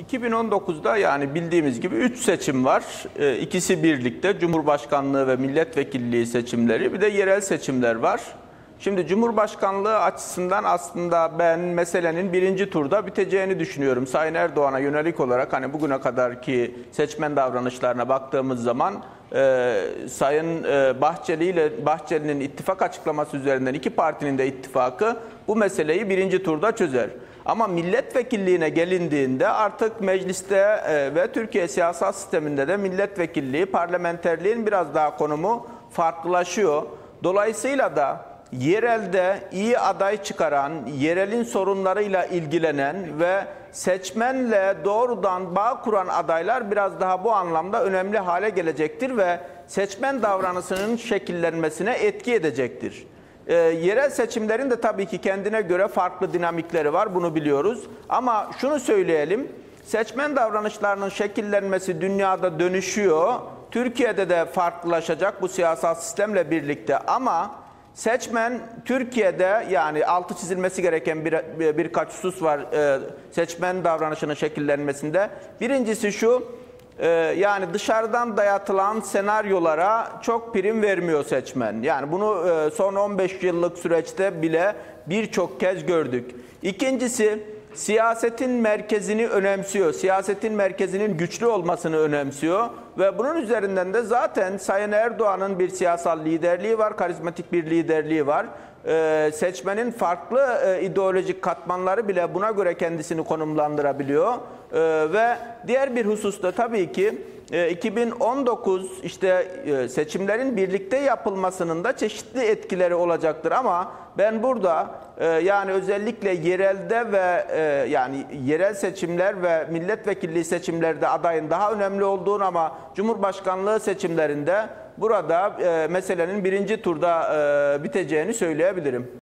2019'da yani bildiğimiz gibi 3 seçim var. Ee, İkisi birlikte Cumhurbaşkanlığı ve milletvekilliği seçimleri bir de yerel seçimler var. Şimdi Cumhurbaşkanlığı açısından aslında ben meselenin birinci turda biteceğini düşünüyorum. Sayın Erdoğan'a yönelik olarak hani bugüne kadarki seçmen davranışlarına baktığımız zaman e, Sayın e, Bahçeli ile Bahçeli'nin ittifak açıklaması üzerinden iki partinin de ittifakı bu meseleyi birinci turda çözer. Ama milletvekilliğine gelindiğinde artık mecliste e, ve Türkiye siyasal sisteminde de milletvekilliği, parlamenterliğin biraz daha konumu farklılaşıyor. Dolayısıyla da yerelde iyi aday çıkaran, yerelin sorunlarıyla ilgilenen ve seçmenle doğrudan bağ kuran adaylar biraz daha bu anlamda önemli hale gelecektir ve seçmen davranışının şekillenmesine etki edecektir. E, yerel seçimlerin de tabii ki kendine göre farklı dinamikleri var, bunu biliyoruz. Ama şunu söyleyelim, seçmen davranışlarının şekillenmesi dünyada dönüşüyor. Türkiye'de de farklılaşacak bu siyasal sistemle birlikte ama seçmen Türkiye'de yani altı çizilmesi gereken bir, bir birkaç husus var e, seçmen davranışının şekillenmesinde. Birincisi şu, ee, yani dışarıdan dayatılan senaryolara çok prim vermiyor seçmen. Yani bunu e, son 15 yıllık süreçte bile birçok kez gördük. İkincisi siyasetin merkezini önemsiyor. Siyasetin merkezinin güçlü olmasını önemsiyor ve bunun üzerinden de zaten Sayın Erdoğan'ın bir siyasal liderliği var, karizmatik bir liderliği var. Ee, seçmenin farklı e, ideolojik katmanları bile buna göre kendisini konumlandırabiliyor. Ee, ve diğer bir hususta tabii ki e, 2019 işte e, seçimlerin birlikte yapılmasının da çeşitli etkileri olacaktır ama ben burada e, yani özellikle yerelde ve e, yani yerel seçimler ve milletvekilliği seçimlerde adayın daha önemli olduğunu ama Cumhurbaşkanlığı seçimlerinde burada e, meselenin birinci turda e, biteceğini söyleyebilirim.